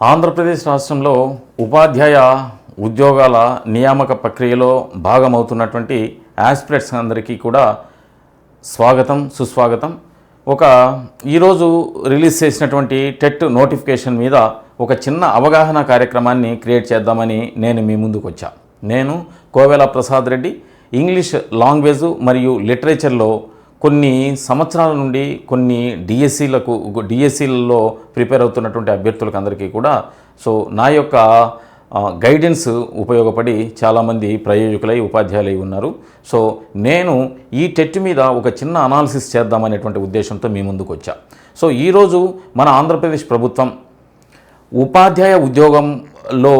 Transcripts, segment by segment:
ఆంధ్రప్రదేశ్ రాష్ట్రంలో ఉపాధ్యాయ ఉద్యోగాల నియామక ప్రక్రియలో భాగమవుతున్నటువంటి యాస్పిరెట్స్ అందరికీ కూడా స్వాగతం సుస్వాగతం. ఒక ఈరోజు రిలీజ్ చేసినటువంటి టెట్ నోటిఫికేషన్ మీద ఒక చిన్న అవగాహన కార్యక్రమాన్ని క్రియేట్ చేద్దామని నేను మీ ముందుకు వచ్చా. నేను కోవెల ప్రసాద్ రెడ్డి ఇంగ్లీష్ లాంగ్వేజ్ మరియు లిటరేచర్లో కొన్ని సంవత్సరాల నుండి కొన్ని డిఎస్సీలకు డిఎస్సీలలో ప్రిపేర్ అవుతున్నటువంటి అభ్యర్థులకు అందరికీ కూడా సో నా యొక్క గైడెన్స్ ఉపయోగపడి చాలామంది ప్రయోజకులై ఉపాధ్యాయులై ఉన్నారు. సో నేను ఈ టెట్ మీద ఒక చిన్న అనాలిసిస్ చేద్దామనేటువంటి ఉద్దేశంతో మీ ముందుకు వచ్చా. సో ఈరోజు మన ఆంధ్రప్రదేశ్ ప్రభుత్వం ఉపాధ్యాయ ఉద్యోగంలో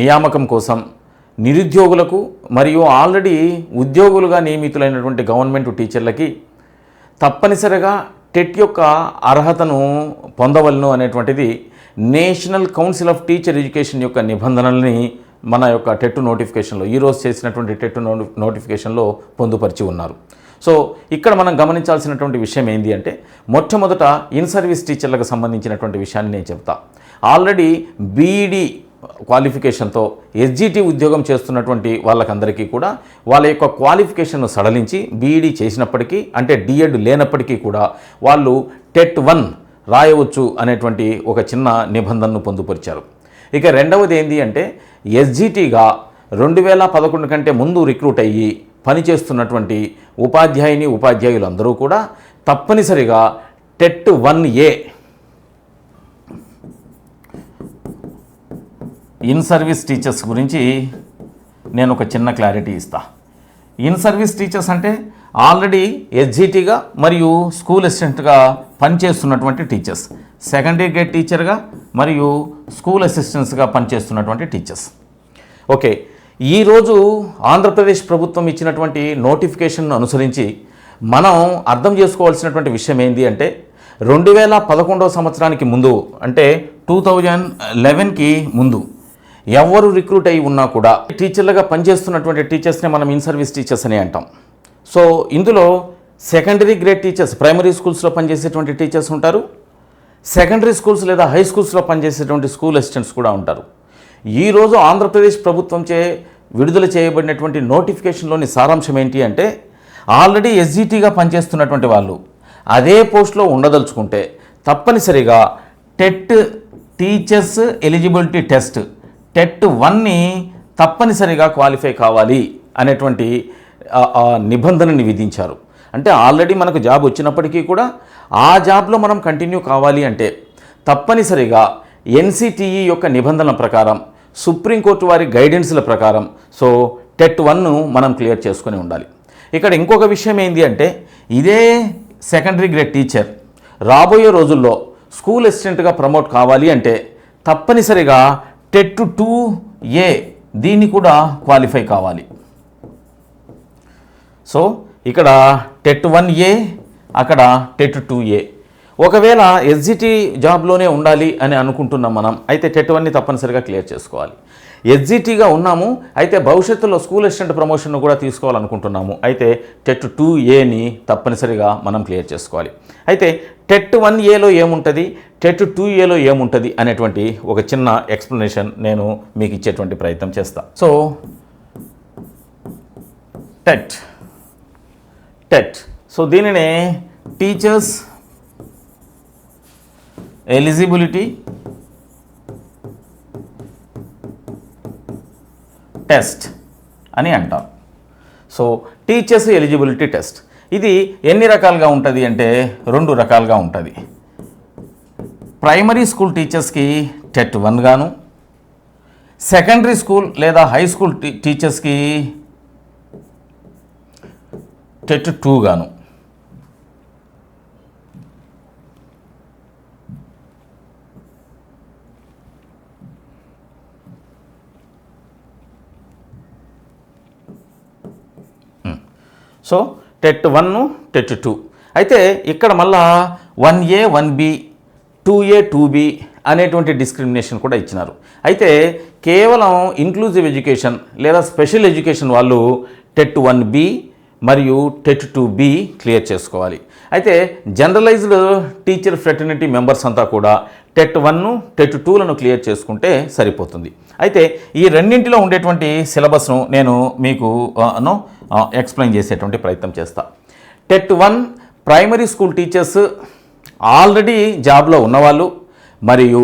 నియామకం కోసం నిరుద్యోగులకు మరియు ఆల్రెడీ ఉద్యోగులుగా నియమితులైనటువంటి గవర్నమెంట్ టీచర్లకి తప్పనిసరిగా టెట్ యొక్క అర్హతను పొందవలను అనేటువంటిది national council of teacher education యొక్క నిబంధనల్ని మన యొక్క టెట్ నోటిఫికేషన్లో ఈరోజు చేసినటువంటి టెట్ నోటి నోటిఫికేషన్లో పొందుపరిచి ఉన్నారు. సో ఇక్కడ మనం గమనించాల్సినటువంటి విషయం ఏంటి అంటే మొట్టమొదట ఇన్ సర్వీస్ టీచర్లకు సంబంధించినటువంటి విషయాన్ని నేను చెప్తా. ఆల్రెడీ బీఈడి క్వాలిఫికేషన్తో ఎస్జిటి ఉద్యోగం చేస్తున్నటువంటి వాళ్ళకందరికీ కూడా వాళ్ళ యొక్క క్వాలిఫికేషన్ను సడలించి బీఈడి చేసినప్పటికీ అంటే డిఎడ్ లేనప్పటికీ కూడా వాళ్ళు టెట్ వన్ రాయవచ్చు అనేటువంటి ఒక చిన్న నిబంధనను పొందుపరిచారు. ఇక రెండవది ఏంటి అంటే ఎస్జిటిగా రెండు వేల పదకొండు కంటే ముందు రిక్రూట్ అయ్యి పనిచేస్తున్నటువంటి ఉపాధ్యాయుని ఉపాధ్యాయులందరూ కూడా తప్పనిసరిగా TET one A in service teachers గురించి నేను ఒక చిన్న క్లారిటీ ఇస్తా. ఇన్ సర్వీస్ టీచర్స్ అంటే ఆల్రెడీ ఎస్జిటిగా మరియు స్కూల్ అసిస్టెంట్గా పనిచేస్తున్నటువంటి టీచర్స్. సెకండరీ గ్రేడ్ టీచర్గా మరియు స్కూల్ అసిస్టెంట్స్గా పనిచేస్తున్నటువంటి టీచర్స్. ఓకే ఈరోజు ఆంధ్రప్రదేశ్ ప్రభుత్వం ఇచ్చినటువంటి నోటిఫికేషన్ను అనుసరించి మనం అర్థం చేసుకోవాల్సినటువంటి విషయం ఏంటి అంటే రెండు వేల పదకొండవ సంవత్సరానికి ముందు అంటే టూ థౌజండ్ లెవెన్కి ముందు ఎవరు రిక్రూట్ అయి ఉన్నా కూడా టీచర్లుగా పనిచేస్తున్నటువంటి టీచర్స్ని మనం ఇన్ సర్వీస్ టీచర్స్ అని అంటాం. సో ఇందులో సెకండరీ గ్రేడ్ టీచర్స్ ప్రైమరీ స్కూల్స్లో పనిచేసేటువంటి టీచర్స్ ఉంటారు. సెకండరీ స్కూల్స్ లేదా హై స్కూల్స్లో పనిచేసేటువంటి స్కూల్ అసిస్టెంట్స్ కూడా ఉంటారు. ఈరోజు ఆంధ్రప్రదేశ్ ప్రభుత్వంచే విడుదల చేయబడినటువంటి నోటిఫికేషన్లోని సారాంశం ఏంటి అంటే ఆల్రెడీ ఎస్జిటిగా పనిచేస్తున్నటువంటి వాళ్ళు అదే పోస్ట్లో ఉండదలుచుకుంటే తప్పనిసరిగా TET teachers eligibility test TET వన్ని తప్పనిసరిగా క్వాలిఫై కావాలి అనేటువంటి నిబంధనని విధించారు. అంటే ఆల్రెడీ మనకు జాబ్ వచ్చినప్పటికీ కూడా ఆ జాబ్లో మనం కంటిన్యూ కావాలి అంటే తప్పనిసరిగా ఎన్సిటిఈ యొక్క నిబంధనల ప్రకారం సుప్రీంకోర్టు వారి గైడెన్స్ల ప్రకారం సో టెట్ వన్ను మనం క్లియర్ చేసుకుని ఉండాలి. ఇక్కడ ఇంకొక విషయం ఏంటి అంటే ఇదే సెకండరీ గ్రేడ్ టీచర్ రాబోయే రోజుల్లో స్కూల్ అసిస్టెంట్గా ప్రమోట్ కావాలి అంటే తప్పనిసరిగా టెట్ టూ ఏ దీన్ని కూడా క్వాలిఫై కావాలి. సో ఇక్కడ టెట్ వన్ ఏ అక్కడ టెట్ టూ ఏ. ఒకవేళ ఎస్జిటి జాబ్లోనే ఉండాలి అని అనుకుంటున్నాం మనం అయితే టెట్ వన్ని తప్పనిసరిగా క్లియర్ చేసుకోవాలి. ఎస్జిటీగా ఉన్నాము అయితే భవిష్యత్తులో స్కూల్ అసిస్టెంట్ ప్రమోషన్ కూడా తీసుకోవాలనుకుంటున్నాము. అయితే టెట్ టూ ఏని తప్పనిసరిగా మనం క్లియర్ చేసుకోవాలి. అయితే టెట్ వన్ ఏలో ఏముంటుంది టెట్ టూ ఏలో ఏముంటుంది అనేటువంటి ఒక చిన్న ఎక్స్ప్లెనేషన్ నేను మీకు ఇచ్చేటువంటి ప్రయత్నం చేస్తా. So TET TET. సో దీనినే టీచర్స్ ఎలిజిబిలిటీ టెస్ట్ అని అంటారు సో టీచర్స్ ఎలిజిబిలిటీ టెస్ట్ ఇది ఎన్ని రకాలుగా ఉంటుంది అంటే రెండు రకాలుగా ఉంటుంది. ప్రైమరీ స్కూల్ టీచర్స్కి టెట్ వన్ గాను సెకండరీ స్కూల్ లేదా హై స్కూల్ టీచర్స్కి టెట్ టూ గాను. So TET one TET two. అయితే ఇక్కడ మళ్ళా one A one B two A two B అనేటువంటి డిస్క్రిమినేషన్ కూడా ఇచ్చినారు. అయితే కేవలం ఇంక్లూజివ్ ఎడ్యుకేషన్ లేదా స్పెషల్ ఎడ్యుకేషన్ వాళ్ళు టెట్ వన్ బి మరియు టెట్ టూ బి క్లియర్ చేసుకోవాలి. అయితే జనరలైజ్డ్ టీచర్ ఫ్రెటర్నిటీ మెంబర్స్ అంతా కూడా టెట్ వన్ను టెట్ టూలను క్లియర్ చేసుకుంటే సరిపోతుంది. అయితే ఈ రెండింటిలో ఉండేటువంటి సిలబస్ను నేను మీకు ఆ, ఎక్స్ప్లెయిన్ చేసేటువంటి ప్రయత్నం చేస్తా. TET one primary school teachers already జాబ్లో ఉన్నవాళ్ళు మరియు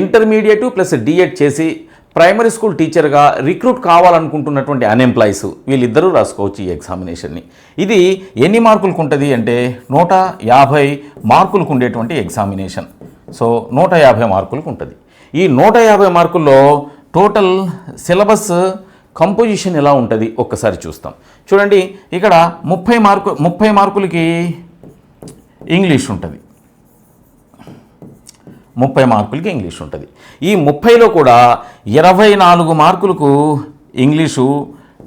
ఇంటర్మీడియట్ ప్లస్ డిఎడ్ చేసి ప్రైమరీ స్కూల్ టీచర్గా రిక్రూట్ కావాలనుకుంటున్నటువంటి అన్ఎంప్లాయీస్ వీళ్ళిద్దరూ రాసుకోవచ్చు ఈ ఎగ్జామినేషన్ని ఇది ఎన్ని మార్కులకు ఉంటుంది అంటే నూట యాభై మార్కులకు ఉండేటువంటి ఎగ్జామినేషన్ సో నూట యాభై మార్కులకు ఉంటుంది. ఈ నూట యాభై మార్కుల్లో టోటల్ సిలబస్ కంపోజిషన్ ఎలా ఉంటుంది? ఒక్కసారి చూస్తాం. చూడండి ఇక్కడ ముప్పై మార్కు ముప్పై మార్కులకి ఇంగ్లీష్ ఉంటుంది. ముప్పై మార్కులకి ఇంగ్లీష్ ఉంటుంది. ఈ ముప్పైలో కూడా ఇరవై నాలుగు మార్కులకు ఇంగ్లీషు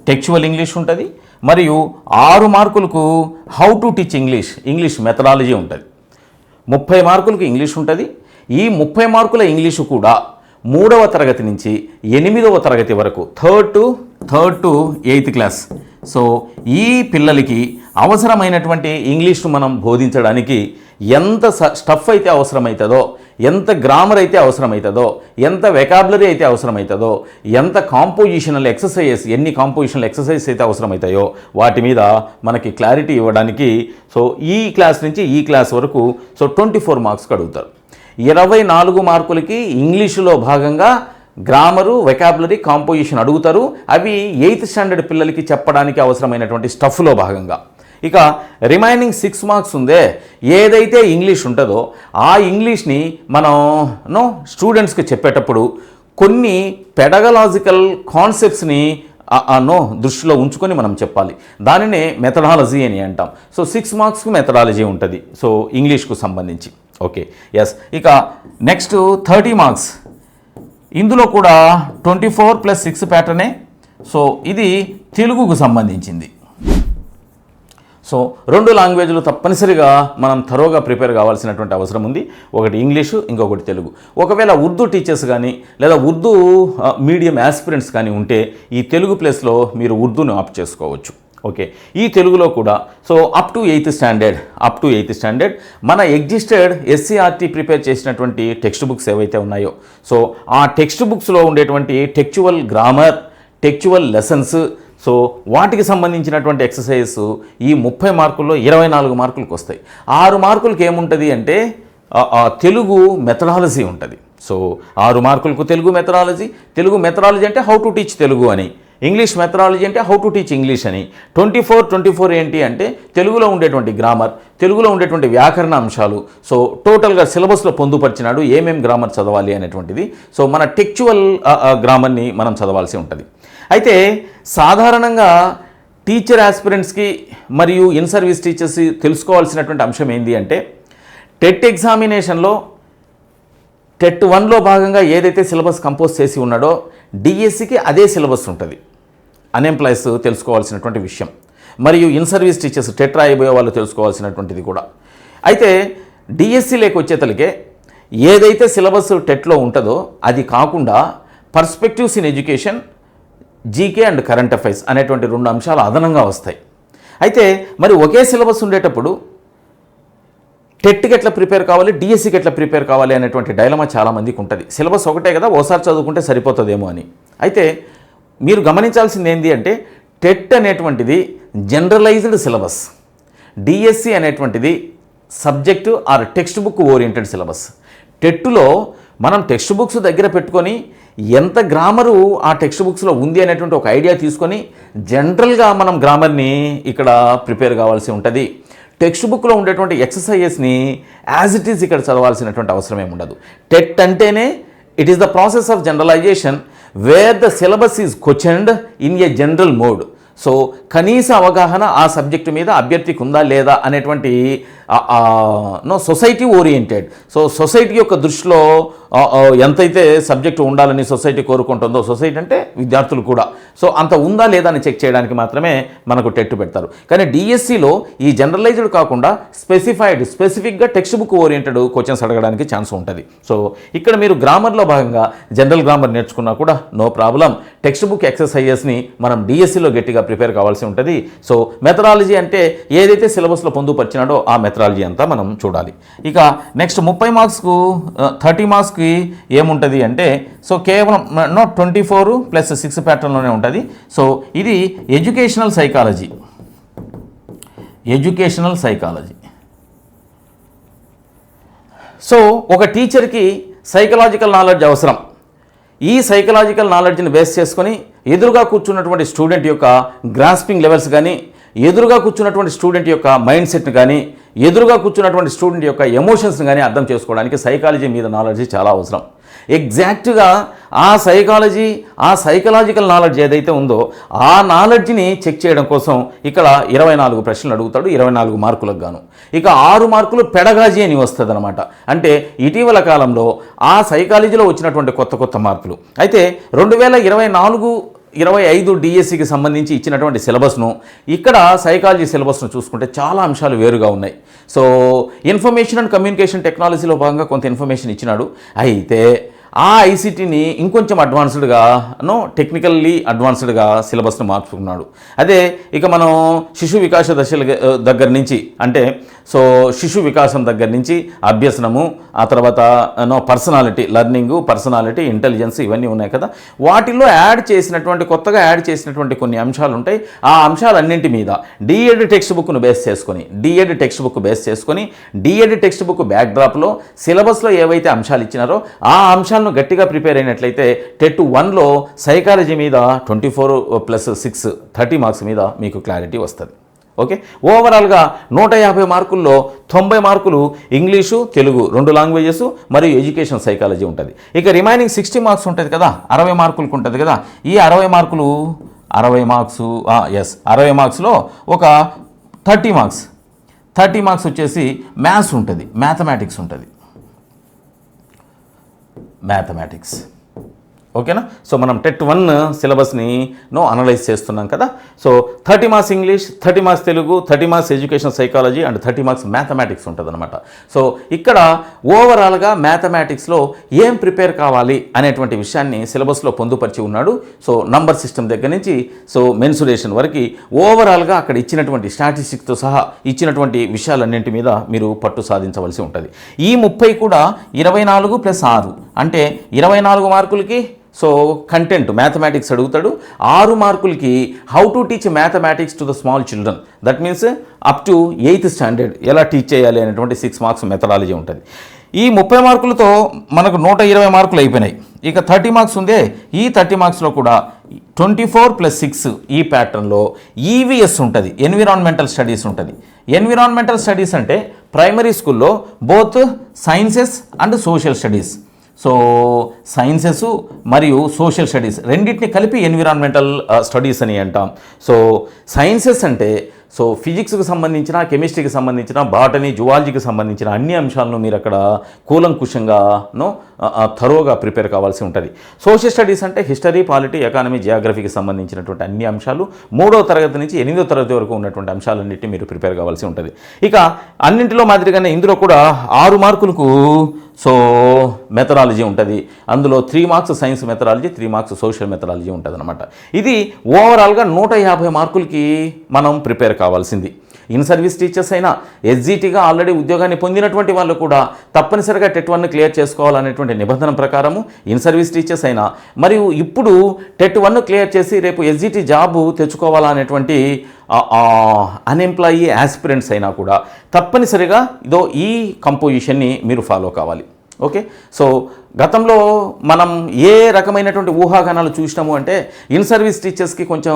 టెక్చువల్ ఇంగ్లీష్ ఉంటుంది మరియు ఆరు మార్కులకు how to teach English English methodology ఉంటుంది. ముప్పై మార్కులకు ఇంగ్లీష్ ఉంటుంది. ఈ ముప్పై మార్కుల ఇంగ్లీషు కూడా మూడవ తరగతి నుంచి ఎనిమిదవ తరగతి వరకు third to third to eighth class so ఈ పిల్లలకి అవసరమైనటువంటి ఇంగ్లీష్ను మనం బోధించడానికి ఎంత స్టఫ్ అయితే అవసరమవుతుందో ఎంత గ్రామర్ అయితే అవసరమవుతుందో ఎంత వెకాబులరీ అయితే అవసరమవుతుందో ఎంత కాంపోజిషనల్ ఎక్సర్సైజెస్ ఎన్ని కాంపోజిషనల్ ఎక్సర్సైజెస్ అయితే అవసరమవుతాయో వాటి మీద మనకి క్లారిటీ ఇవ్వడానికి సో ఈ క్లాస్ నుంచి ఈ క్లాస్ వరకు సో ట్వంటీ ఫోర్ మార్క్స్కి అడుగుతారు ఇరవై నాలుగు మార్కులకి ఇంగ్లీషులో భాగంగా గ్రామరు వెకాబులరీ కాంపోజిషన్ అడుగుతారు. అవి ఎయిత్ స్టాండర్డ్ పిల్లలకి చెప్పడానికి అవసరమైనటువంటి స్టఫ్లో భాగంగా. ఇక రిమైనింగ్ సిక్స్ మార్క్స్ ఉందే. ఏదైతే ఇంగ్లీష్ ఉంటుందో ఆ ఇంగ్లీష్ని మనం నో స్టూడెంట్స్కి చెప్పేటప్పుడు కొన్ని పెడగలాజికల్ కాన్సెప్ట్స్ని నో దృష్టిలో ఉంచుకొని మనం చెప్పాలి. దానినే మెథడాలజీ అని అంటాం. సో సిక్స్ మార్క్స్కి మెథడాలజీ ఉంటుంది. సో ఇంగ్లీష్కు సంబంధించి. ఓకే ఎస్ ఇక నెక్స్ట్ థర్టీ మార్క్స్ ఇందులో కూడా ట్వంటీ ఫోర్ ప్లస్ సిక్స్ ప్యాటర్నే సో ఇది తెలుగుకు సంబంధించింది. సో రెండు లాంగ్వేజ్లు తప్పనిసరిగా మనం తరోగా ప్రిపేర్ కావాల్సినటువంటి అవసరం ఉంది. ఒకటి ఇంగ్లీషు ఇంకొకటి తెలుగు. ఒకవేళ ఉర్దూ టీచర్స్ కానీ లేదా ఉర్దూ మీడియం యాస్పిరెంట్స్ కానీ ఉంటే ఈ తెలుగు ప్లేస్లో మీరు ఉర్దూను ఆప్ట్ చేసుకోవచ్చు. ఓకే. ఈ తెలుగులో కూడా so up to eighth standard up to eighth standard మన ఎగ్జిస్టెడ్ ఎస్సీఆర్టీ ప్రిపేర్ చేసినటువంటి టెక్స్ట్ బుక్స్ ఏవైతే ఉన్నాయో సో ఆ టెక్స్ట్ బుక్స్లో ఉండేటువంటి textual grammar textual lessons so వాటికి సంబంధించినటువంటి ఎక్సర్సైజ్ ఈ ముప్పై మార్కుల్లో ఇరవై నాలుగు మార్కులకు వస్తాయి. ఆరు మార్కులకి ఏముంటుంది అంటే తెలుగు మెథడాలజీ ఉంటుంది. సో ఆరు మార్కులకు తెలుగు మెథడాలజీ తెలుగు మెథడాలజీ అంటే హౌ టు టీచ్ తెలుగు అని. ఇంగ్లీష్ మెథడాలజీ అంటే హౌ టు టీచ్ ఇంగ్లీష్ అని. ట్వంటీ ఫోర్ ట్వంటీ ఫోర్ ఏంటి అంటే తెలుగులో ఉండేటువంటి గ్రామర్ తెలుగులో ఉండేటువంటి వ్యాకరణ అంశాలు. సో టోటల్గా సిలబస్లో పొందుపరిచినాడు ఏమేం గ్రామర్ చదవాలి అనేటువంటిది. సో మన టెక్చువల్ గ్రామర్ని మనం చదవాల్సి ఉంటుంది. అయితే సాధారణంగా టీచర్ ఆస్పిరెంట్స్కి మరియు ఇన్ సర్వీస్ టీచర్స్ తెలుసుకోవాల్సినటువంటి అంశం ఏంటి అంటే టెట్ ఎగ్జామినేషన్లో టెట్ వన్లో భాగంగా ఏదైతే సిలబస్ కంపోజ్ చేసి ఉన్నాడో డిఎస్సికి అదే సిలబస్ ఉంటుంది. అన్ఎంప్లాయీస్ తెలుసుకోవాల్సినటువంటి విషయం. మరియు ఇన్ సర్వీస్ టీచర్స్ టెట్ రాయబోయే వాళ్ళు తెలుసుకోవాల్సినటువంటిది కూడా. అయితే డిఎస్సి లేక వచ్చేతలకే ఏదైతే సిలబస్ టెట్లో ఉంటుందో అది కాకుండా perspectives in education GK and current affairs అనేటువంటి రెండు అంశాలు అదనంగా వస్తాయి. అయితే మరి ఒకే సిలబస్ ఉండేటప్పుడు టెట్కి ఎట్లా ప్రిపేర్ కావాలి డిఎస్సికి ఎట్లా ప్రిపేర్ కావాలి అనేటువంటి డైలమా చాలామందికి ఉంటుంది. సిలబస్ ఒకటే కదా ఓసారి చదువుకుంటే సరిపోతుందేమో అని. అయితే మీరు గమనించాల్సింది ఏంటి అంటే టెట్ అనేటువంటిది జనరలైజ్డ్ సిలబస్. డిఎస్సి అనేటువంటిది subject or text book oriented syllabus. టెట్టులో మనం టెక్స్ట్ బుక్స్ దగ్గర పెట్టుకొని ఎంత గ్రామరు ఆ టెక్స్ట్ బుక్స్లో ఉంది అనేటువంటి ఒక ఐడియా తీసుకొని జనరల్గా మనం గ్రామర్ని ఇక్కడ ప్రిపేర్ కావాల్సి ఉంటుంది. టెక్స్ట్ బుక్లో ఉండేటువంటి ఎక్సర్సైజెస్ని యాజ్ ఇట్ ఈస్ ఇక్కడ చదవాల్సినటువంటి అవసరం ఏముండదు టెట్ అంటేనే it is the process of generalization where the syllabus is questioned in a general mode. So కనీస అవగాహన ఆ సబ్జెక్టు మీద అభ్యర్థికి ఉందా లేదా అనేటువంటి no society oriented. So society యొక్క దృష్టిలో ఎంతైతే సబ్జెక్టు ఉండాలని సొసైటీ కోరుకుంటుందో సొసైటీ అంటే విద్యార్థులు కూడా. సో అంత ఉందా లేదా అని చెక్ చేయడానికి మాత్రమే మనకు టెట్టు పెడతారు. కానీ డిఎస్సిలో ఈ జనరలైజ్డ్ కాకుండా స్పెసిఫైడ్ స్పెసిఫిక్గా టెక్స్ట్ బుక్ ఓరియంటెడ్ క్వశ్చన్స్ అడగడానికి ఛాన్స్ ఉంటుంది. సో ఇక్కడ మీరు గ్రామర్లో భాగంగా జనరల్ గ్రామర్ నేర్చుకున్నా కూడా నో ప్రాబ్లం. టెక్స్ట్ బుక్ ఎక్సర్సైజెస్ని మనం డిఎస్సిలో గట్టిగా ప్రిపేర్ కావాల్సి ఉంటుంది. సో మెథడాలజీ అంటే ఏదైతే సిలబస్లో పొందుపరిచినాడో ఆ మెథడాలజీ అంతా మనం చూడాలి. ఇక నెక్స్ట్ ముప్పై మార్క్స్కు థర్టీ మార్క్స్కి ఏముంటుంది అంటే సో కేవలం no twenty four plus six ప్యాటర్న్లోనే ఉంటుంది. సో ఇది educational psychology. Educational psychology. So ఒక టీచర్కి సైకలాజికల్ నాలెడ్జ్ అవసరం. ఈ సైకలాజికల్ నాలెడ్జ్ని బేస్ చేసుకొని ఎదురుగా కూర్చున్నటువంటి స్టూడెంట్ యొక్క గ్రాస్పింగ్ లెవెల్స్ కానీ ఎదురుగా కూర్చున్నటువంటి స్టూడెంట్ యొక్క మైండ్ సెట్ని కానీ ఎదురుగా కూర్చున్నటువంటి స్టూడెంట్ యొక్క ఎమోషన్స్ని కానీ అర్థం చేసుకోవడానికి సైకాలజీ మీద నాలెడ్జ్ చాలా అవసరం. ఎగ్జాక్ట్గా ఆ సైకాలజీ ఆ సైకలాజికల్ నాలెడ్జ్ ఏదైతే ఉందో ఆ నాలెడ్జ్ని చెక్ చేయడం కోసం ఇక్కడ ఇరవై నాలుగు ప్రశ్నలు అడుగుతాడు ఇరవై నాలుగు మార్కులకు గాను. ఇక ఆరు మార్కులు పెడగాజీ అని వస్తుంది అనమాట అంటే ఇటీవల కాలంలో ఆ సైకాలజీలో వచ్చినటువంటి కొత్త కొత్త మార్కులు అయితే రెండు వేల ఇరవై నాలుగు ఇరవై ఐదు డిఎస్సికి సంబంధించి ఇచ్చినటువంటి సిలబస్ను ఇక్కడ సైకాలజీ సిలబస్ను చూసుకుంటే చాలా అంశాలు వేరుగా ఉన్నాయి. సో ఇన్ఫర్మేషన్ అండ్ కమ్యూనికేషన్ టెక్నాలజీలో భాగంగా కొంత ఇన్ఫర్మేషన్ ఇచ్చినాడు. అయితే ఆ ఐసీటీని ఇంకొంచెం అడ్వాన్స్డ్గా నో టెక్నికల్లీ అడ్వాన్స్డ్గా సిలబస్ను మార్చుకున్నాడు. అదే ఇక మనం శిశు వికాస దశల దగ్గర నుంచి అంటే సో శిశు వికాసం దగ్గర నుంచి అభ్యసనము ఆ తర్వాత no personality learning personality intelligence ఇవన్నీ ఉన్నాయి కదా. వాటిల్లో యాడ్ చేసినటువంటి కొత్తగా యాడ్ చేసినటువంటి కొన్ని అంశాలు ఉంటాయి ఆ అంశాలన్నింటి మీద డిఎడ్ టెక్స్ట్ బుక్ను బేస్ చేసుకొని డిఎడ్ టెక్స్ట్ బుక్ బేస్ చేసుకొని డిఎడ్ టెక్స్ట్ బుక్ బ్యాక్ డ్రాప్లో సిలబస్లో ఏవైతే అంశాలు ఇచ్చినారో ఆ అంశాలను గట్టిగా ప్రిపేర్ అయినట్లయితే టెట్ వన్లో సైకాలజీ మీద twenty four plus six thirty marks మీద మీకు క్లారిటీ వస్తుంది. ఓకే? ఓవరాల్గా నూట యాభై మార్కుల్లో తొంభై మార్కులు ఇంగ్లీషు తెలుగు రెండు లాంగ్వేజెస్ మరియు ఎడ్యుకేషన్ సైకాలజీ ఉంటుంది. ఇక రిమైనింగ్ సిక్స్టీ మార్క్స్ ఉంటుంది కదా? అరవై మార్కులకు ఉంటుంది కదా? ఈ అరవై మార్కులు అరవై మార్క్స్ ఎస్ అరవై మార్క్స్లో ఒక థర్టీ మార్క్స్. థర్టీ మార్క్స్ వచ్చేసి మ్యాథ్స్ ఉంటుంది మ్యాథమెటిక్స్ ఉంటుంది. మ్యాథమెటిక్స్ ఓకేనా సో మనం టెట్ వన్ సిలబస్ని నో అనలైజ్ చేస్తున్నాం కదా? So thirty marks English thirty marks Telugu thirty marks education psychology and thirty marks mathematics ఉంటుందన్నమాట. సో ఇక్కడ ఓవరాల్గా మ్యాథమెటిక్స్లో ఏం ప్రిపేర్ కావాలి అనేటువంటి విషయాన్ని సిలబస్లో పొందుపరిచి ఉన్నాడు. సో నంబర్ సిస్టమ్ దగ్గర నుంచి సో మెన్సురేషన్ వరకు ఓవరాల్గా అక్కడ ఇచ్చినటువంటి స్టాటిస్టిక్స్తో సహా ఇచ్చినటువంటి విషయాలన్నింటి మీద మీరు పట్టు సాధించవలసి ఉంటుంది. ఈ ముప్పై కూడా ఇరవై నాలుగు ప్లస్ ఆరు. అంటే ఇరవై నాలుగు మార్కులకి సో కంటెంట్ మ్యాథమెటిక్స్ అడుగుతాడు. ఆరు మార్కులకి how to teach mathematics to the small children that means up to eighth standard ఎలా టీచ్ చేయాలి అనేటువంటి సిక్స్ మార్క్స్ మెథడాలజీ ఉంటుంది. ఈ ముప్పై మార్కులతో మనకు నూట ఇరవై మార్కులు అయిపోయినాయి. ఇక థర్టీ మార్క్స్ ఉందే. ఈ థర్టీ మార్క్స్లో కూడా ట్వంటీ ఫోర్ ప్లస్ సిక్స్ ఈ ప్యాటర్న్లో ఈవీఎస్ ఉంటుంది. ఎన్విరాన్మెంటల్ స్టడీస్ ఉంటుంది. ఎన్విరాన్మెంటల్ స్టడీస్ అంటే ప్రైమరీ స్కూల్లో both sciences and social studies so sciences మరియు సోషల్ స్టడీస్ రెండింటిని కలిపి ఎన్విరాన్మెంటల్ స్టడీస్ uh, అని అంటాం. సో సైన్సెస్ అంటే సో ఫిజిక్స్కి సంబంధించిన కెమిస్ట్రీకి సంబంధించిన బాటనీ జువాలజీకి సంబంధించిన అన్ని అంశాలను మీరు అక్కడ కూలంకుషంగానో థరోగా ప్రిపేర్ కావాల్సి ఉంటుంది. సోషల్ స్టడీస్ అంటే హిస్టరీ పాలిటీ ఎకానమీ జియోగ్రఫీకి సంబంధించినటువంటి అన్ని అంశాలు మూడో తరగతి నుంచి ఎనిమిదో తరగతి వరకు ఉన్నటువంటి అంశాలన్నింటినీ మీరు ప్రిపేర్ కావాల్సి ఉంటుంది. ఇక అన్నింటిలో మాదిరిగానే ఇందులో కూడా ఆరు మార్కులకు సో మెథడాలజీ ఉంటుంది. అందులో three marks science methodology three marks social methodology ఉంటుంది అనమాట ఇది ఓవరాల్గా నూట యాభై మార్కులకి మనం ప్రిపేర్ కావాల్సింది. ఇన్ సర్వీస్ టీచర్స్ అయినా ఎస్జిటిగా ఆల్రెడీ ఉద్యోగాన్ని పొందినటువంటి వాళ్ళు కూడా తప్పనిసరిగా టెట్ వన్ క్లియర్ చేసుకోవాలనేటువంటి నిబంధన ప్రకారము ఇన్ సర్వీస్ టీచర్స్ అయినా మరియు ఇప్పుడు టెట్ వన్ క్లియర్ చేసి రేపు ఎస్జిటి జాబు తెచ్చుకోవాలనేటువంటి అన్ఎంప్లాయీ యాస్పిరెంట్స్ అయినా కూడా తప్పనిసరిగా ఇదో ఈ కంపోజిషన్ని మీరు ఫాలో కావాలి. ఓకే? సో గతంలో మనం ఏ రకమైనటువంటి ఊహాగానాలు చూసినాము అంటే ఇన్ సర్వీస్ టీచర్స్కి కొంచెం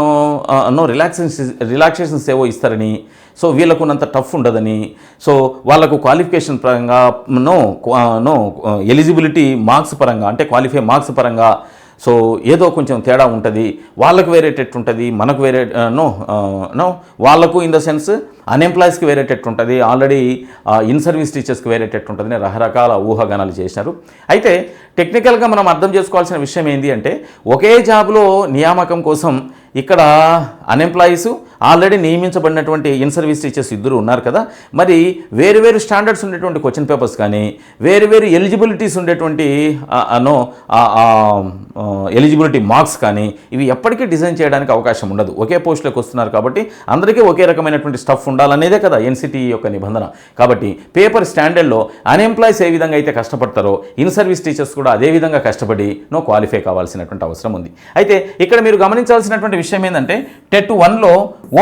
నో రిలాక్సేషన్ రిలాక్సేషన్స్ ఏవో ఇస్తారని సో వీళ్ళకు ఉన్నంత టఫ్ ఉండదని సో వాళ్ళకు క్వాలిఫికేషన్ పరంగా నో నో ఎలిజిబిలిటీ మార్క్స్ పరంగా అంటే క్వాలిఫై మార్క్స్ పరంగా సో ఏదో కొంచెం తేడా ఉంటుంది వాళ్ళకు వేరేటట్టు ఉంటుంది మనకు వేరే నో నో వాళ్ళకు ఇన్ ద సెన్స్ అన్ఎంప్లాయీస్కి వేరేటట్టు ఉంటుంది ఆల్రెడీ ఇన్ సర్వీస్ టీచర్స్కి వేరేటట్టు ఉంటుంది రకరకాల ఊహాగానాలు చేసినారు. అయితే టెక్నికల్గా మనం అర్థం చేసుకోవాల్సిన విషయం ఏంటి అంటే ఒకే జాబ్లో నియామకం కోసం ఇక్కడ అన్ఎంప్లాయీస్ ఆల్రెడీ నియమించబడినటువంటి ఇన్ సర్వీస్ టీచర్స్ ఇద్దరు ఉన్నారు కదా. మరి వేరు వేరు స్టాండర్డ్స్ ఉండేటువంటి క్వశ్చన్ పేపర్స్ కానీ వేరు వేరు ఎలిజిబిలిటీస్ ఉండేటువంటి అనో ఎలిజిబిలిటీ మార్క్స్ కానీ ఇవి ఎప్పటికీ డిజైన్ చేయడానికి అవకాశం ఉండదు. ఒకే పోస్టులకు వస్తున్నారు కాబట్టి అందరికీ ఒకే రకమైనటువంటి స్టఫ్ ఉండాలనేదే కదా ఎన్సిటీ యొక్క నిబంధన. కాబట్టి పేపర్ స్టాండర్డ్లో అన్ఎంప్లాయీస్ ఏ విధంగా అయితే కష్టపడతారో ఇన్ సర్వీస్ టీచర్స్ కూడా అదే విధంగా కష్టపడి నో క్వాలిఫై కావాల్సినటువంటి అవసరం ఉంది. అయితే ఇక్కడ మీరు గమనించాల్సినటువంటి విషయం ఏంటంటే టెట్ వన్లో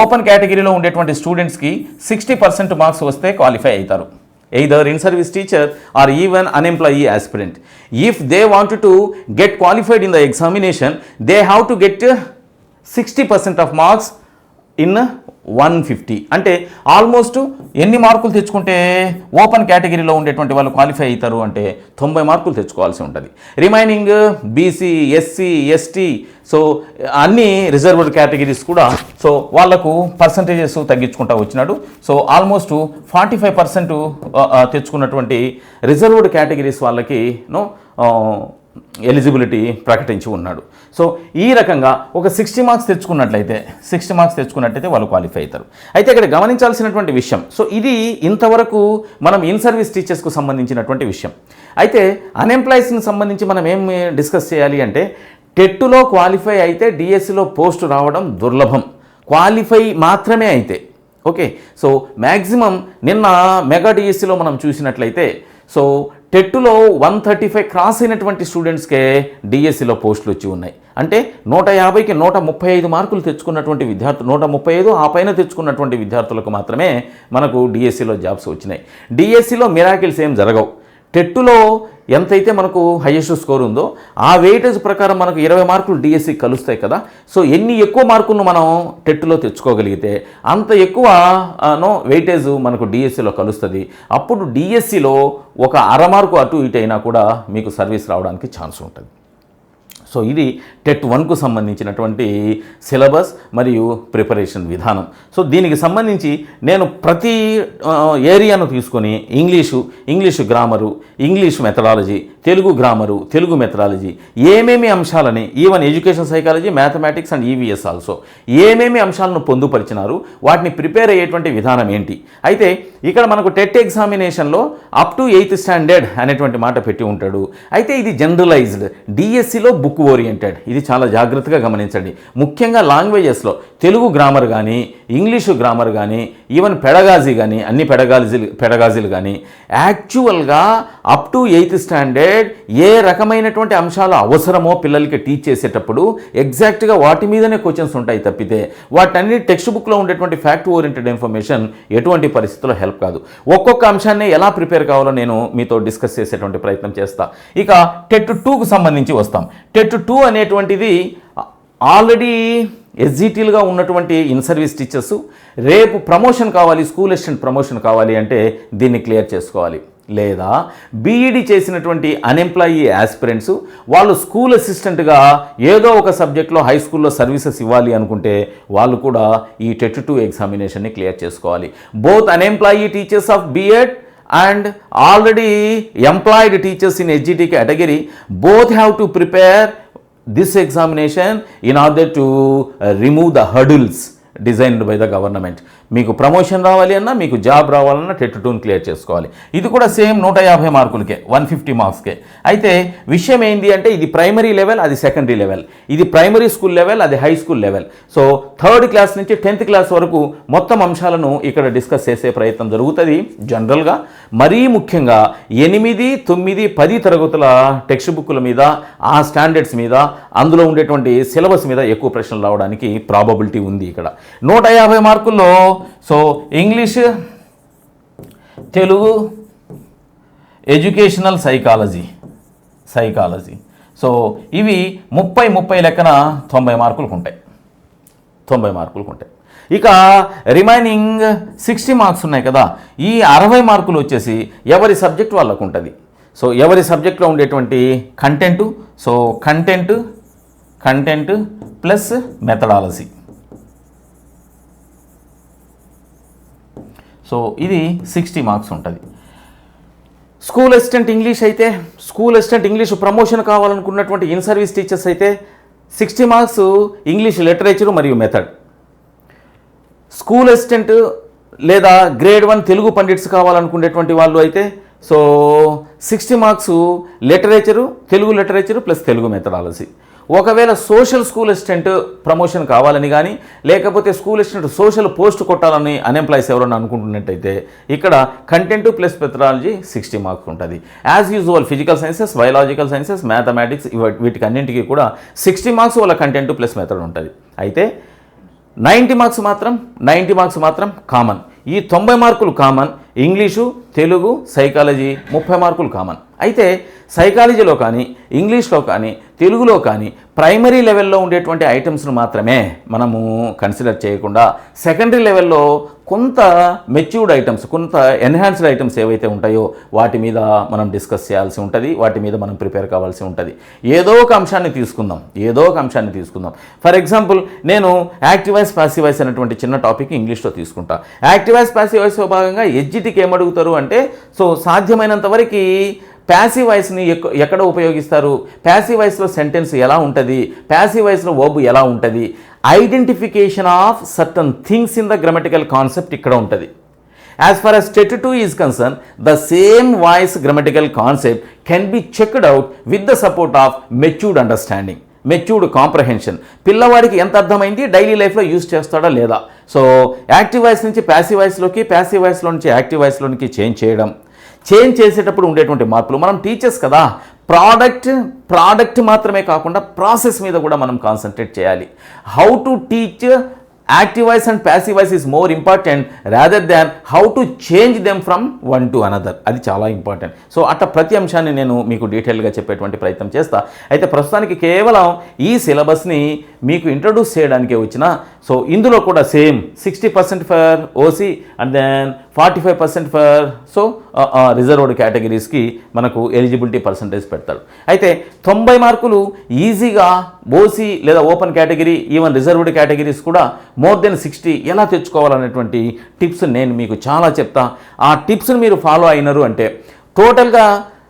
ఓపెన్ కేటగిరీలో ఉండేటువంటి స్టూడెంట్స్కి సిక్స్టీ పర్సెంట్ మార్క్స్ వస్తే క్వాలిఫై అవుతారు. Either in service teacher or even unemployee aspirant if they want to get qualified in the examination they have to get sixty percent of marks in one fifty. అంటే almost ఎన్ని మార్కులు తెచ్చుకుంటే open కేటగిరీలో ఉండేటువంటి వాళ్ళు qualify అవుతారు అంటే తొంభై మార్కులు తెచ్చుకోవాల్సి ఉంటుంది. Remaining BC SC ST so అన్ని రిజర్వ్డ్ కేటగిరీస్ కూడా సో వాళ్ళకు పర్సంటేజెస్ తగ్గించుకుంటా వచ్చినాడు. So almost forty five percent తెచ్చుకున్నటువంటి రిజర్వ్డ్ కేటగిరీస్ వాళ్ళకి నో ఎలిజిబిలిటీ ప్రకటించి ఉన్నాడు. సో ఈ రకంగా ఒక సిక్స్టీ మార్క్స్ తెచ్చుకున్నట్లయితే సిక్స్టీ మార్క్స్ తెచ్చుకున్నట్లయితే వాళ్ళు క్వాలిఫై అవుతారు. అయితే ఇక్కడ గమనించాల్సినటువంటి విషయం సో ఇది ఇంతవరకు మనం ఇన్ సర్వీస్ టీచర్స్కు సంబంధించినటువంటి విషయం. అయితే అన్ఎంప్లాయీస్కి సంబంధించి మనం ఏం డిస్కస్ చేయాలి అంటే టెట్టులో క్వాలిఫై అయితే డిఎస్సిలో పోస్ట్ రావడం దుర్లభం. క్వాలిఫై మాత్రమే అయితే. ఓకే సో మ్యాక్సిమం నిన్న మెగా డిఎస్సిలో మనం చూసినట్లయితే సో టెట్టులో వన్ థర్టీ ఫైవ్ క్రాస్ అయినటువంటి స్టూడెంట్స్కే డిఎస్సిలో పోస్టులు వచ్చి ఉన్నాయి. అంటే నూట యాభైకి నూట ముప్పై ఐదు మార్కులు తెచ్చుకున్నటువంటి విద్యార్థులు నూట ముప్పై ఐదు ఆ పైన తెచ్చుకున్నటువంటి విద్యార్థులకు మాత్రమే మనకు డిఎస్సిలో జాబ్స్ వచ్చినాయి. డిఎస్సిలో మిరాకిల్స్ ఏం జరగవు. టెట్టులో ఎంతైతే మనకు హైయెస్ట్ స్కోర్ ఉందో ఆ వెయిటేజ్ ప్రకారం మనకు ఇరవై మార్కులు డిఎస్సి కలుస్తాయి కదా. సో ఎన్ని ఎక్కువ మార్కులను మనం టెట్టులో తెచ్చుకోగలిగితే అంత ఎక్కువ నో వెయిటేజ్ మనకు డిఎస్సిలో కలుస్తుంది. అప్పుడు డిఎస్సిలో ఒక అర మార్కు అటు ఇటు అయినా కూడా మీకు సర్వీస్ రావడానికి ఛాన్స్ ఉంటుంది. సో ఇది టెట్ వన్కు సంబంధించినటువంటి సిలబస్ మరియు ప్రిపరేషన్ విధానం. సో దీనికి సంబంధించి నేను ప్రతి ఏరియాను తీసుకొని English English grammar English methodology Telugu grammar Telugu methodology ఏమేమి అంశాలని even education psychology mathematics and EVS also ఏమేమి అంశాలను పొందుపరిచినారు వాటిని ప్రిపేర్ అయ్యేటువంటి విధానం ఏంటి? అయితే ఇక్కడ మనకు టెట్ ఎగ్జామినేషన్లో అప్ టు ఎయిత్ స్టాండర్డ్ అనేటువంటి మాట పెట్టి ఉంటాడు. అయితే ఇది జనరలైజ్డ్ డిఎస్సిలో బుక్ ఓరియంటెడ్. ఇది చాలా జాగ్రత్తగా గమనించండి. ముఖ్యంగా లాంగ్వేజెస్లో తెలుగు గ్రామర్ కానీ ఇంగ్లీషు గ్రామర్ కానీ ఈవెన్ పెడగాజీ కానీ అన్ని పెడగాజీలు పెడగాజీలు కానీ యాక్చువల్గా అప్ టు ఎయిత్ స్టాండర్డ్ ఏ రకమైనటువంటి అంశాలు అవసరమో పిల్లలకి టీచ్ చేసేటప్పుడు ఎగ్జాక్ట్గా వాటి మీదనే క్వశ్చన్స్ ఉంటాయి తప్పితే వాటన్ని టెక్స్ట్ బుక్లో ఉండేటువంటి ఫ్యాక్ట్ ఓరియంటెడ్ ఇన్ఫర్మేషన్ ఎటువంటి పరిస్థితుల్లో హెల్ప్ కాదు. ఒక్కొక్క అంశాన్ని ఎలా ప్రిపేర్ కావాలో నేను మీతో డిస్కస్ చేసేటువంటి ప్రయత్నం చేస్తా. ఇక టెట్ టూకు సంబంధించి వస్తాం. టెట్ టూ అనేటువంటిది ఆల్రెడీ ఎస్జిటీలుగా ఉన్నటువంటి ఇన్ సర్వీస్ టీచర్స్ రేపు ప్రమోషన్ కావాలి స్కూల్ అసిస్టెంట్ ప్రమోషన్ కావాలి అంటే దీన్ని క్లియర్ చేసుకోవాలి. లేదా బీఈడి చేసినటువంటి అన్ఎంప్లాయీ ఆస్పిరెంట్స్ వాళ్ళు స్కూల్ అసిస్టెంట్గా ఏదో ఒక సబ్జెక్ట్లో హై స్కూల్లో సర్వీసెస్ ఇవ్వాలి అనుకుంటే వాళ్ళు కూడా ఈ టెట్ టూ ఎగ్జామినేషన్ని క్లియర్ చేసుకోవాలి. Both unemployee teachers of BEd and already employed teachers in SGT category both have to prepare this examination in order to remove the hurdles designed by the government మీకు promotion రావాలి అన్నా మీకు job రావాలన్నా TET toon clear చేసుకోవాలి. ఇది కూడా same నూట యాభై మార్కులకే వన్ ఫిఫ్టీ మార్క్స్కే. అయితే విషయం ఏంటి అంటే ఇది ప్రైమరీ లెవెల్ అది సెకండరీ లెవెల్ ఇది ప్రైమరీ స్కూల్ లెవెల్ అది high school level so third class నుంచి టెన్త్ క్లాస్ వరకు మొత్తం అంశాలను ఇక్కడ డిస్కస్ చేసే ప్రయత్నం జరుగుతుంది జనరల్గా మరీ ముఖ్యంగా ఎనిమిది తొమ్మిది పది తరగతుల టెక్స్ట్ బుక్ల మీద ఆ స్టాండర్డ్స్ మీద అందులో ఉండేటువంటి సిలబస్ మీద ఎక్కువ ప్రశ్నలు రావడానికి ప్రాబబిలిటీ ఉంది ఇక్కడ. నూట యాభై మార్కుల్లో so English Telugu educational psychology psychology. So ఇవి ముప్పై ముప్పై లెక్కన తొంభై మార్కులకు ఉంటాయి. తొంభై మార్కులకు ఉంటాయి. ఇక రిమైనింగ్ సిక్స్టీ మార్క్స్ ఉన్నాయి కదా ఈ అరవై మార్కులు వచ్చేసి ఎవరి సబ్జెక్ట్ వాళ్ళకు ఉంటుంది. సో ఎవరి సబ్జెక్ట్లో ఉండేటువంటి content so content content plus methodology. So ఇది సిక్స్టీ మార్క్స్ ఉంటుంది. స్కూల్ అసిస్టెంట్ ఇంగ్లీష్ అయితే స్కూల్ అసిస్టెంట్ ఇంగ్లీష్ ప్రమోషన్ కావాలనుకున్నటువంటి ఇన్ సర్వీస్ టీచర్స్ అయితే సిక్స్టీ మార్క్స్ ఇంగ్లీష్ లిటరేచర్ మరియు మెథడ్ స్కూల్ అసిస్టెంట్ లేదా గ్రేడ్ వన్ తెలుగు పండిట్స్ కావాలనుకునేటువంటి వాళ్ళు అయితే so sixty marks literature Telugu literature plus Telugu methodology ఒకవేళ సోషల్ స్కూల్ అసిస్టెంట్ ప్రమోషన్ కావాలని కానీ లేకపోతే స్కూల్ అసిస్టెంట్ సోషల్ పోస్ట్ కొట్టాలని అన్ఎంప్లాయీస్ ఎవరైనా అనుకుంటున్నట్టయితే ఇక్కడ content plus methodology sixty marks ఉంటుంది. As usual physical sciences biological sciences mathematics వీటికి అన్నింటికి కూడా సిక్స్టీ మార్క్స్ వాళ్ళ కంటెంట్ ప్లస్ మెథడ్ ఉంటుంది. అయితే నైంటీ మార్క్స్ మాత్రం నైంటీ మార్క్స్ మాత్రం కామన్ ఈ తొంభై మార్కులు కామన్ ఇంగ్లీషు తెలుగు సైకాలజీ ముప్పై మార్కులు కామన్. అయితే సైకాలజీలో కానీ ఇంగ్లీష్లో కానీ తెలుగులో కానీ ప్రైమరీ లెవెల్లో ఉండేటువంటి ఐటమ్స్ను మాత్రమే మనము కన్సిడర్ చేయకుండా సెకండరీ లెవెల్లో కొంత మెచ్యూర్డ్ ఐటమ్స్ కొంత ఎన్హాన్స్డ్ ఐటమ్స్ ఏవైతే ఉంటాయో వాటి మీద మనం డిస్కస్ చేయాల్సి ఉంటుంది వాటి మీద మనం ప్రిపేర్ కావాల్సి ఉంటుంది. ఏదో ఒక అంశాన్ని తీసుకుందాం ఏదో ఒక అంశాన్ని తీసుకుందాం. ఫర్ ఎగ్జాంపుల్ నేను యాక్టివైజ్ పాసివైజ్ అనేటువంటి చిన్న టాపిక్ ఇంగ్లీష్లో తీసుకుంటా. యాక్టివైజ్ పాసివైజ్లో భాగంగా ఎడ్జిటీకి ఏమడుగుతారు అంటే సో సాధ్యమైనంత వరకు ప్యాసివ్ వాయిస్ని ఎక్కడ ఉపయోగిస్తారు? ప్యాసివ్ వాయిస్లో సెంటెన్స్ ఎలా ఉంటుంది? ప్యాసివ్ వాయిస్లో వర్బ్ ఎలా ఉంటుంది? Identification of certain things in the grammatical concept ఇక్కడ ఉంటుంది. As far as TET two is concern the same voice grammatical concept can be checked out with the support of matured understanding matured comprehension. పిల్లవాడికి ఎంత అర్థమైంది? Daily లైఫ్లో use చేస్తాడా లేదా? So active voice నుంచి passive వాయిస్లోకి ప్యాసివ్ వాయిస్లో నుంచి యాక్టివ్ వాయిస్లోనికి చేంజ్ చేయడం. చేంజ్ చేసేటప్పుడు ఉండేటువంటి మార్పులు. మనం టీచర్స్ కదా. ప్రోడక్ట్ ప్రోడక్ట్ మాత్రమే కాకుండా ప్రాసెస్ మీద కూడా మనం కాన్సన్ట్రేట్ చేయాలి. How to teach active voice and passive voice is more important rather than how to change them from one to another అది చాలా ఇంపార్టెంట్ సో అట్లా ప్రతి అంశాన్ని నేను మీకు డీటెయిల్గా చెప్పేటువంటి ప్రయత్నం చేస్తా. అయితే ప్రస్తుతానికి కేవలం ఈ సిలబస్ని మీకు ఇంట్రడ్యూస్ చేయడానికే వచ్చిన సో ఇందులో కూడా same sixty percent for OC and then forty five percent for so reserved కేటగిరీస్కి మనకు ఎలిజిబిలిటీ పర్సంటేజ్ పెడతాడు అయితే తొంభై మార్కులు ఈజీగా ఓసీ లేదా open category even reserved categories కూడా మోర్ దెన్ సిక్స్టీ ఎలా తెచ్చుకోవాలనేటువంటి టిప్స్ నేను మీకు చాలా చెప్తా. ఆ టిప్స్ని మీరు ఫాలో అయినారు అంటే టోటల్గా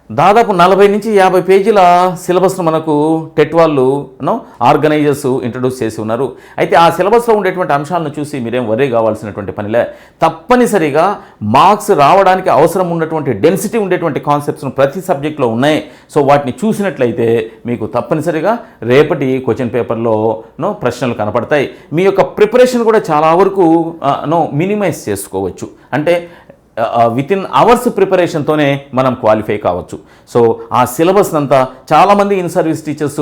దాదాపు నలభై నుంచి యాభై పేజీల సిలబస్ను మనకు టెట్ వాళ్ళు నో ఆర్గనైజర్స్ ఇంట్రడ్యూస్ చేసి ఉన్నారు. అయితే ఆ సిలబస్లో ఉండేటువంటి అంశాలను చూసి మీరేం వరే కావాల్సినటువంటి పనిలే తప్పనిసరిగా మార్క్స్ రావడానికి అవసరం ఉన్నటువంటి డెన్సిటీ ఉండేటువంటి కాన్సెప్ట్స్ను ప్రతి సబ్జెక్ట్లో ఉన్నాయి. సో వాటిని చూసినట్లయితే మీకు తప్పనిసరిగా రేపటి క్వశ్చన్ పేపర్లో నో ప్రశ్నలు కనపడతాయి. మీ యొక్క ప్రిపరేషన్ కూడా చాలా వరకు నో మినిమైజ్ చేసుకోవచ్చు. అంటే విత్ ఇన్ అవర్స్ ప్రిపరేషన్తోనే మనం క్వాలిఫై కావచ్చు. సో ఆ సిలబస్ అంతా చాలామంది in service teachers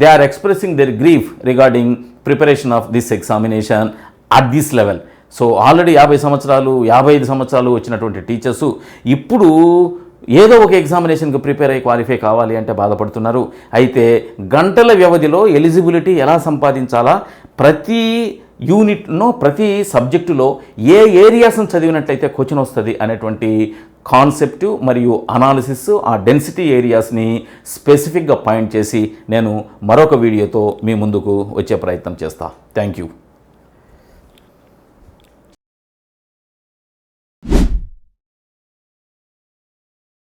they are expressing their grief regarding preparation of this examination at this level so already యాభై సంవత్సరాలు యాభై ఐదు సంవత్సరాలు వచ్చినటువంటి టీచర్స్ ఇప్పుడు ఏదో ఒక ఎగ్జామినేషన్కి ప్రిపేర్ అయ్యి క్వాలిఫై కావాలి అంటే బాధపడుతున్నారు. అయితే గంటల వ్యవధిలో ఎలిజిబిలిటీ ఎలా సంపాదించాలా? ప్రతి యూనిట్ను ప్రతి సబ్జెక్టులో ఏ ఏరియాస్ను చదివినట్లయితే క్వశ్చన్ వస్తుంది అనేటువంటి కాన్సెప్ట్ మరియు అనాలిసిస్ ఆ డెన్సిటీ ఏరియాస్ని స్పెసిఫిక్గా పాయింట్ చేసి నేను మరొక వీడియోతో మీ ముందుకు వచ్చే ప్రయత్నం చేస్తా. Thank you